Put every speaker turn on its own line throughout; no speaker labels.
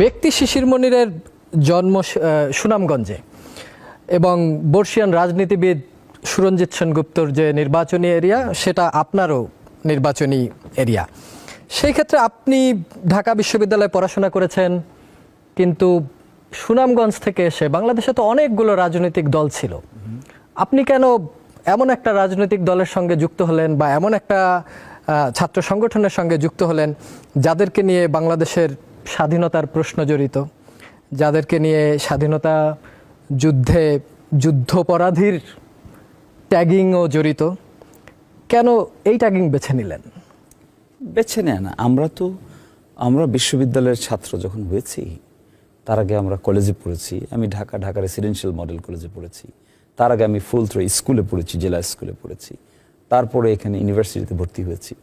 ব্যক্তি শিশির মনিরের জন্ম সুনামগঞ্জে। এবং বর্ষিয়ান রাজনীতিবিদ সুরঞ্জিত সেনগুপ্তর যে নির্বাচনী এরিয়া, সেটা আপনারও নির্বাচনী এরিয়া। সেই ক্ষেত্রে আপনি ঢাকা বিশ্ববিদ্যালয়ে পড়াশোনা করেছেন, কিন্তু সুনামগঞ্জ থেকে এসে বাংলাদেশে তো অনেকগুলো রাজনৈতিক দল ছিল। আপনি কেন এমন একটা রাজনৈতিক দলের সঙ্গে যুক্ত হলেন বা এমন একটা ছাত্র সংগঠনের সঙ্গে যুক্ত হলেন, যাদেরকে নিয়ে বাংলাদেশের স্বাধীনতার প্রশ্ন জড়িত, যাদেরকে নিয়ে স্বাধীনতা যুদ্ধে যুদ্ধপরাধীর ট্যাগিংও জড়িত, কেন এই ট্যাগিং বেছে নিলেন?
বেছে নেয় না। আমরা তো, আমরা বিশ্ববিদ্যালয়ের ছাত্র যখন হয়েছি, তার আগে আমরা কলেজে পড়েছি, আমি ঢাকা ঢাকা রেসিডেন্সিয়াল মডেল কলেজে পড়েছি, তার আগে আমি ফুল থ্রো স্কুলে পড়েছি, জেলা স্কুলে পড়েছি, তারপরে এখানে ইউনিভার্সিটিতে ভর্তি হয়েছি।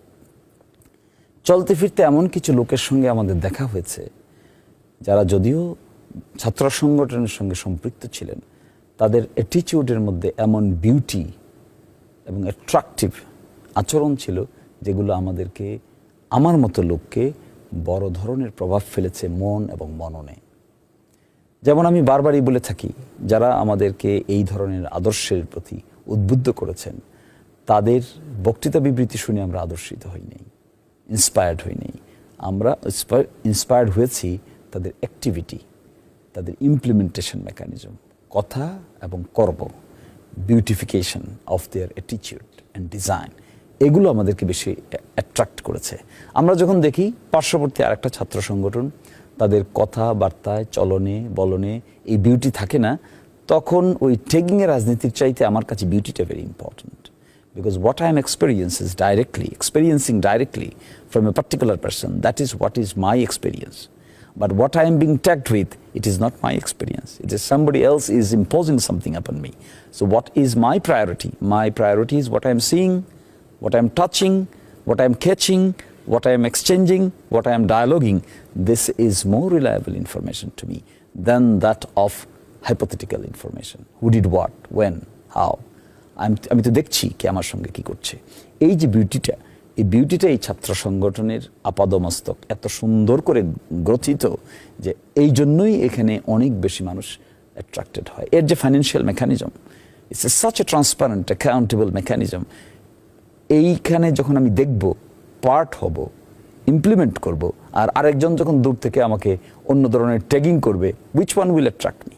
চলতে ফিরতে এমন কিছু লোকের সঙ্গে আমাদের দেখা হয়েছে, যারা যদিও ছাত্র সংগঠনের সঙ্গে সম্পৃক্ত ছিলেন, তাদের অ্যাটিচিউডের মধ্যে এমন বিউটি এবং অ্যাট্রাকটিভ আচরণ ছিল, যেগুলো আমাদেরকে, আমার মতো লোককে বড় ধরনের প্রভাব ফেলেছে মন এবং মননে। যেমন আমি বারবারই বলে থাকি, যারা আমাদেরকে এই ধরনের আদর্শের প্রতি উদ্বুদ্ধ করেছেন, তাদের বক্তৃতা বিবৃতি শুনে আমরা আদর্শিত হই নাই। ইন্সপায়ার্ড হই নাই আমরা ইন্সপায়ার্ড হয়েছি তাদের অ্যাক্টিভিটি তাদের ইমপ্লিমেন্টেশন মেকানিজম কথা এবং কর্ম বিউটিফিকেশন অফ দেয়ার অ্যাটিচিউড অ্যান্ড ডিজাইন এগুলো আমাদেরকে বেশি অ্যাট্রাক্ট করেছে। আমরা যখন দেখি পার্শ্ববর্তী আরেকটা ছাত্র সংগঠন, তাদের কথাবার্তায় চলনে, বলনে এই বিউটি থাকে না, তখন ওই টেগিংয়ের রাজনীতির চাইতে আমার কাছে বিউটিটা very important because what I am experiencing is directly, experiencing directly from a particular person, that is what is my experience. But what I am being tagged with, it is not my experience. It is somebody else is imposing something upon me. So what is my priority? My priority is what I am seeing, what I am touching, what I am catching, what I am exchanging, what I am dialoguing. This is more reliable information to me than that of hypothetical information. Who did what, when, how. আমি তো দেখছি কে আমার সঙ্গে কি করছে। এই যে বিউটিটা, এই বিউটিটা এই ছাত্র সংগঠনের আপাদমস্তক, এত সুন্দর করে গ্রথিত যে এই জন্যই এখানে অনেক বেশি মানুষ অ্যাট্রাক্টেড হয়। এর যে financial mechanism it's a such a transparent accountable mechanism এইখানে যখন আমি দেখব পার্ট হব ইমপ্লিমেন্ট করব, আর আরেকজন যখন দূর থেকে আমাকে অন্য ধরনের ট্যাগিং করবে which one will attract me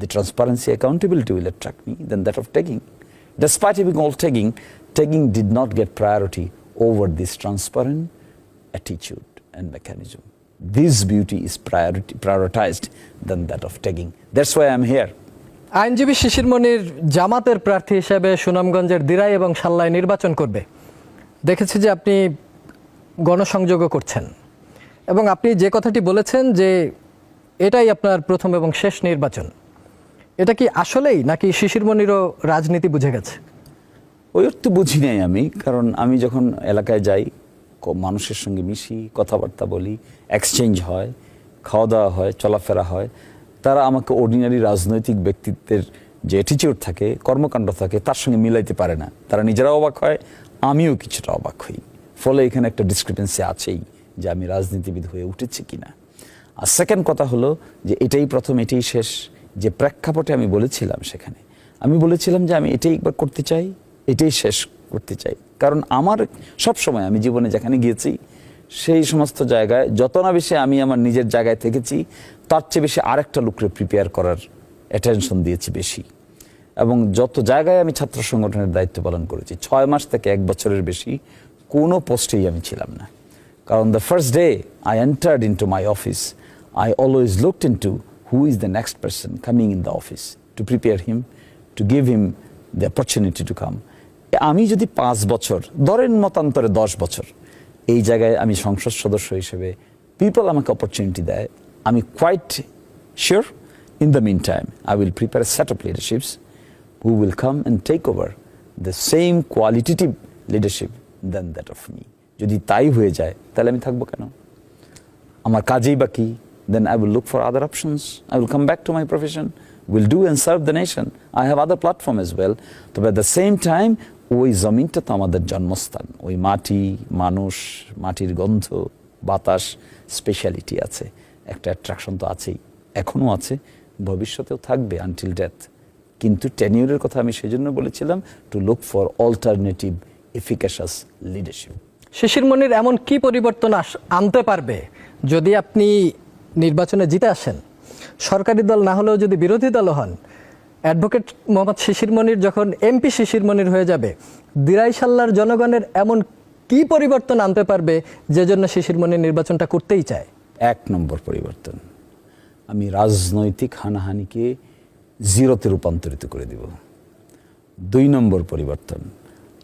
the transparency accountability will attract me than that of tagging. Despite having all tagging, tagging did not get priority over this transparent attitude and mechanism. This beauty is priority, prioritized than that of tagging. That's why I'm here.
আইনজীবী শিশির মনির জামাতের প্রার্থী হিসেবে সুনামগঞ্জের দিরাই এবং সাল্লায় নির্বাচন করবে দেখেছি যে আপনি গণসংযোগও করছেন এবং আপনি যে কথাটি বলেছেন যে এটাই আপনার প্রথম এবং শেষ নির্বাচন এটা কি আসলেই নাকি শিশির মনিরও রাজনীতি বুঝে গেছে?
ওই অর্থ বুঝি নাই আমি, কারণ আমি যখন এলাকায় যাই মানুষের সঙ্গে মিশি, কথাবার্তা বলি এক্সচেঞ্জ হয় খাওয়া দাওয়া হয়, চলাফেরা হয়, তারা আমাকে অর্ডিনারি রাজনৈতিক ব্যক্তিত্বের যে অ্যাটিচিউড থাকে, কর্মকাণ্ড থাকে, তার সঙ্গে মিলাইতে পারে না। তারা নিজেরা অবাক হয়, আমিও কিছুটা অবাক হই। ফলে এখানে একটা ডিসক্রিপেন্সি আছেই যে আমি রাজনীতিবিদ হয়ে উঠেছি কিনা। আর সেকেন্ড কথা হলো যে এটাই প্রথম, এটাই শেষ। যে প্রেক্ষাপটে আমি বলেছিলাম সেখানে, আমি বলেছিলাম যে আমি এটাই একবার করতে চাই, এটাই শেষ করতে চাই। কারণ আমার সব সময় আমি জীবনে যেখানে গিয়েছি, সেই সমস্ত জায়গায় যত না বেশি আমি আমার নিজের জায়গায় থেকেছি, তার চেয়ে বেশি আরেকটা লোককে প্রিপেয়ার করার অ্যাটেনশন দিয়েছি বেশি। এবং যত জায়গায় আমি ছাত্র সংগঠনের দায়িত্ব পালন করেছি, ছয় মাস থেকে এক বছরের বেশি কোনো পোস্টেই আমি ছিলাম না। কারণ the first day I entered in to my office I always looked in to who is the next person coming in the office to prepare him, to give him the opportunity to come আমি যদি পাঁচ বছর ধরেন মতান্তরে দশ বছর এই জায়গায় আমি সংসদ সদস্য হিসেবে পিপল আমাকে অপরচুনিটি দেয় আমি quite sure in the mean time I will prepare set of leaderships who will come and take over the same qualitative leadership than that of me. যদি তাই হয়ে যায় তাহলে আমি থাকব কেন? আমার কাজেই বাকি then I will look for other options. I will come back to my profession, will do and serve the nation. I have other platform as well. তবে at the same time ওই জমিনটা তো আমাদের জন্মস্থান। ওই মাটি মানুষ মাটির গন্ধ বাতাস স্পেশালিটি আছে। একটা অ্যাট্রাকশন তো আছেই। এখনও আছে। ভবিষ্যতেও থাকবে আনটিল ডেথ কিন্তু টেনিউরের কথা আমি সেজন্য বলেছিলাম to look for alternative efficacious leadership
Shishir Monir এমন কি পরিবর্তন আনতে পারবে? যদি আপনি নির্বাচনে জিতে আসেন। সরকারি দল না হলেও যদি বিরোধী দল হন, অ্যাডভোকেট মোহাম্মদ শিশির মনির যখন এমপি শিশির মনির হয়ে যাবে দিরাইশাল্লার জনগণের এমন কি পরিবর্তন আনতে পারবে যে জন্য শিশির মনির নির্বাচনটা করতেই চায়?
এক নম্বর পরিবর্তন, আমি রাজনৈতিক হানাহানিকে জিরোতে রূপান্তরিত করে দেব। দুই নম্বর পরিবর্তন,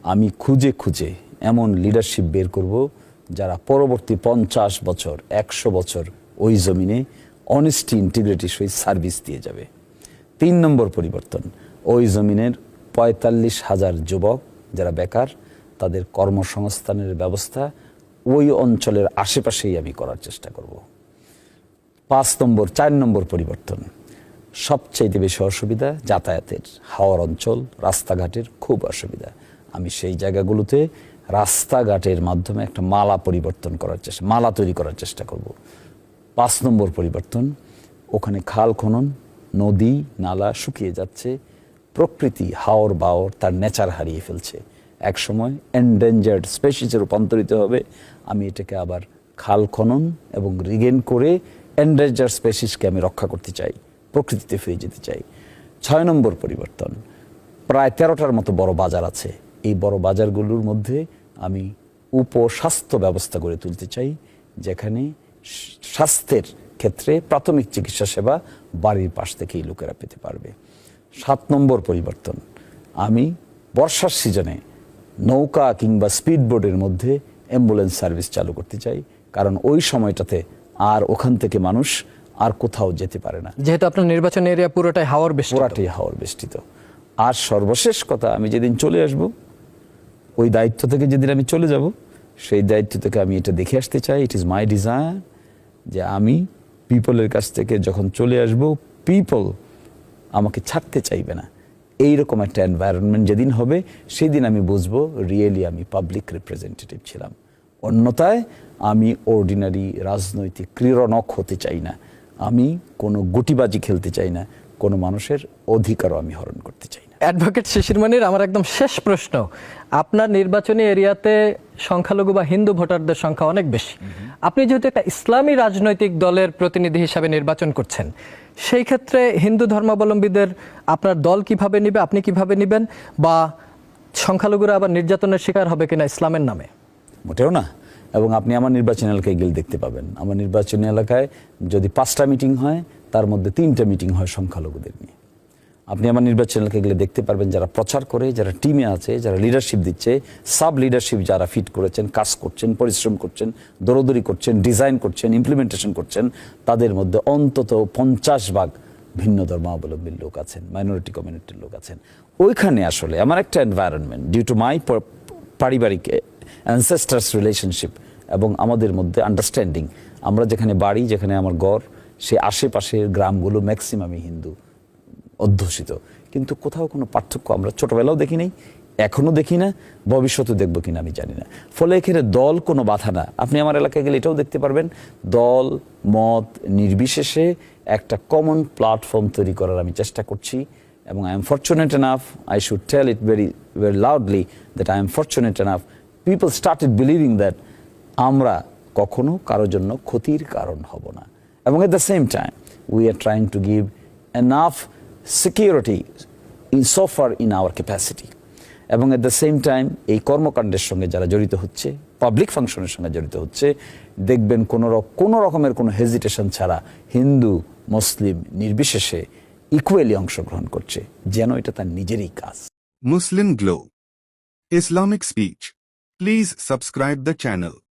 আমি খুঁজে খুঁজে এমন লিডারশিপ বের করব যারা পরবর্তী পঞ্চাশ বছর, একশো বছর ওই জমিনে অনেস্টি ইন্টিগ্রিটি সহিত সার্ভিস দিয়ে যাবে। তিন নম্বর পরিবর্তন, ওই জমিনের পঁয়তাল্লিশ হাজার যুবক যারা বেকার, তাদের কর্মসংস্থানের ব্যবস্থা ওই অঞ্চলের আশেপাশেই আমি করার চেষ্টা করব। পাঁচ নম্বর, চার নম্বর পরিবর্তন, সবচাইতে বেশি অসুবিধা যাতায়াতের, হাওয়ার অঞ্চল, রাস্তাঘাটের খুব অসুবিধা। আমি সেই জায়গাগুলোতে রাস্তাঘাটের মাধ্যমে একটা মালা পরিবর্তন করার চেষ্টা, মালা তৈরি করার চেষ্টা করব। পাঁচ নম্বর পরিবর্তন, ওখানে খাল খনন, নদী, নালা শুকিয়ে যাচ্ছে, প্রকৃতি হাওর বাওর তার নেচার হারিয়ে ফেলছে। একসময় এন্ডেঞ্জার্ড স্পেসিসে রূপান্তরিত হবে, আমি এটাকে আবার খাল খনন এবং রিগেন করে এন্ডেঞ্জার্ড স্পেসিসকে আমি রক্ষা করতে চাই, প্রকৃতিতে ফিরে যেতে চাই। ছয় নম্বর পরিবর্তন, প্রায় তেরোটার মতো বড় বাজার আছে। এই বড় বাজারগুলোর মধ্যে আমি উপস্বাস্থ্য ব্যবস্থা গড়ে তুলতে চাই, যেখানে স্বাস্থ্যের ক্ষেত্রে প্রাথমিক চিকিৎসা সেবা বাড়ির পাশ থেকেই লোকেরা পেতে পারবে। সাত নম্বর পরিবর্তন আমি বর্ষার সিজনে নৌকা কিংবা স্পিডবোটের মধ্যে অ্যাম্বুলেন্স সার্ভিস চালু করতে চাই কারণ ওই সময়টাতে আর ওখান থেকে মানুষ আর কোথাও যেতে পারে না।
যেহেতু আপনার নির্বাচন এরিয়া পুরোটাই হাওয়ার বেশি
পুরাটাই হাওয়ার বেষ্টিত। আর সর্বশেষ কথা আমি যেদিন চলে আসব ওই দায়িত্ব থেকে যেদিন আমি চলে যাব সেই দায়িত্ব থেকে আমি এটা দেখে আসতে চাই ইট ইজ মাই ডিজায়ার যে আমি পিপলের কাছ থেকে যখন চলে আসব পিপল আমাকে ছাড়তে চাইবে না। এইরকম একটা এনভায়রনমেন্ট যেদিন হবে, সেদিন আমি বুঝব রিয়েলি আমি পাবলিক রিপ্রেজেন্টেটিভ ছিলাম। অন্যথায় আমি অর্ডিনারি রাজনৈতিক ক্রীড়নক হতে চাই না। আমি কোনো গুটিবাজি খেলতে চাই না। কোনো মানুষের অধিকারও আমি হরণ করতে চাই
অ্যাডভোকেট শিশির মনির, আমার একদম শেষ প্রশ্ন। আপনার নির্বাচনী এরিয়াতে সংখ্যালঘু বা হিন্দু ভোটারদের সংখ্যা অনেক বেশি। আপনি যেহেতু একটা ইসলামী রাজনৈতিক দলের প্রতিনিধি হিসাবে নির্বাচন করছেন, সেই ক্ষেত্রে হিন্দু ধর্মাবলম্বীদের আপনার দল কীভাবে নিবে, আপনি কীভাবে নেবেন, বা সংখ্যালঘুরা আবার নির্যাতনের শিকার হবে কিনা ইসলামের নামে?
মোটেও না। এবং আপনি আমার নির্বাচনী এলাকায় গেলে দেখতে পাবেন। আমার নির্বাচনী এলাকায় যদি পাঁচটা মিটিং হয়, তার মধ্যে তিনটা মিটিং হয় সংখ্যালঘুদের নিয়ে। আপনি আমার নির্বাচন এলাকায় গেলে দেখতে পারবেন যারা প্রচার করে, যারা টিমে আছে, যারা লিডারশিপ দিচ্ছে সাব লিডারশিপ যারা ফিট করেছেন, কাজ করছেন, পরিশ্রম করছেন, দৌড়দৌড়ি করছেন ডিজাইন করছেন ইমপ্লিমেন্টেশন করছেন, তাদের মধ্যে অন্তত পঞ্চাশ ভাগ ভিন্ন ধর্মাবলম্বীর লোক আছেন মাইনরিটি কমিউনিটির লোক আছেন। ওইখানে আসলে আমার একটা এনভায়রনমেন্ট ডিউ টু মাই পারিবারিক অ্যানসেস্টার্স রিলেশনশিপ এবং আমাদের মধ্যে আন্ডারস্ট্যান্ডিং আমরা যেখানে বাড়ি, যেখানে আমার গড় সে আশেপাশের গ্রামগুলো ম্যাক্সিমামই হিন্দু। অধ্যুষিত। কিন্তু কোথাও কোনো পার্থক্য আমরা ছোটবেলাও দেখি নাই, এখনও দেখি না ভবিষ্যতে দেখব কিনা আমি জানি না। ফলে এখানে দল কোনো বাধা না। আপনি আমার এলাকায় গেলে এটাও দেখতে পারবেন, দল, মত নির্বিশেষে একটা কমন প্ল্যাটফর্ম তৈরি করার আমি চেষ্টা করছি এবং I am fortunate enough I should tell it very very loudly that I am fortunate enough people started believing that আমরা কখনো কারোর জন্য ক্ষতির কারণ হব না। এবং at the same time we are trying to give enough security in so far in our capacity এবং এট দ্য সেম টাইম এই কর্মকাণ্ডের সঙ্গে যারা জড়িত হচ্ছে পাবলিক ফাংশনের সঙ্গে জড়িত হচ্ছে, দেখবেন কোনো কোনো রকমের কোনো হেজিটেশন ছাড়া হিন্দু, মুসলিম নির্বিশেষে ইকুয়ালি অংশগ্রহণ করছে, যেন এটা তার নিজেরই কাজ
Muslim Glow. Islamic speech. Please subscribe the channel.